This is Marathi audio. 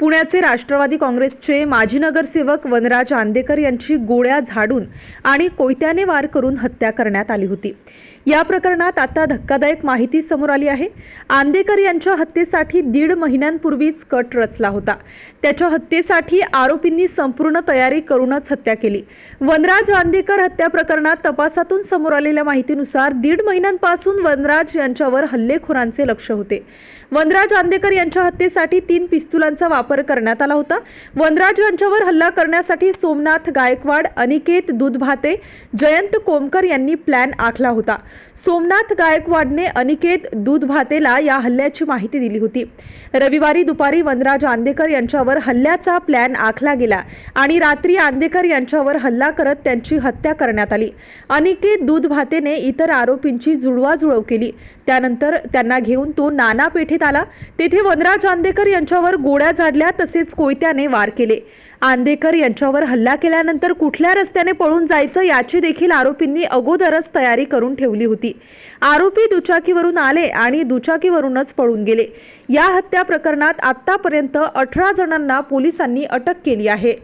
पुण्याचे राष्ट्रवादी काँग्रेसचे माजी नगरसेवक वनराज आंदेकर यांची गोळ्या झाडून आणि कोयत्याने वार करून हत्या करण्यात आली होती. या प्रकरणात आता धक्कादायक माहिती समोर आली आहे. आंदेकर यांच्या हत्येसाठी दीड महिन्यांपूर्वीच कट रचला होता. त्याच्या हत्येसाठी आरोपींनी संपूर्ण तयारी करूनच हत्या केली. वनराज आंदेकर हत्या प्रकरणात तपासातून समोर आलेल्या माहितीनुसार दीड महिन्यांपासून वनराज यांच्यावर हल्लेखोरांचे लक्ष होते. वनराज आंदेकर यांच्या हत्येसाठी तीन पिस्तुलांचा वापर करण्यात आला होता. वनराज यांच्यावर हल्ला करण्यासाठी सोमनाथ गायकवाड अनिकेत दुधभाते जयंत कोमकर यांनी प्लॅन आखला होता. सोमनाथ गायकवाडने अनिकेत दूधभातेला या हल्ल्याची माहिती दिली होती. रविवारी दुपारी वनराज आंदेकर यांच्यावर हल्ल्याचा प्लॅन आखला गेला आणि रात्री आंदेकर यांच्यावर हल्ला करत त्यांची हत्या करण्यात आली. अनिकेत दूधभातेने इतर आरोपींची जुळवाजुळव केली. त्यानंतर त्यांना घेऊन तो नाना पेठेत आला. तेथे वनराज आंदेकर यांच्यावर गोळ्या झाडल्या तसेच कोयत्याने वार केले. आंदेकर यांच्यावर हल्ला केल्यानंतर कुठल्या रस्त्याने पळून जायचं याची देखील आरोपींनी अगोदरच तयारी करून ठेवली होती. आरोपी दुचाकीवरून आले आणि दुचाकीवरूनच पळून गेले. या हत्या प्रकरणात आतापर्यंत अठरा जणांना पोलिसांनी अटक केली आहे.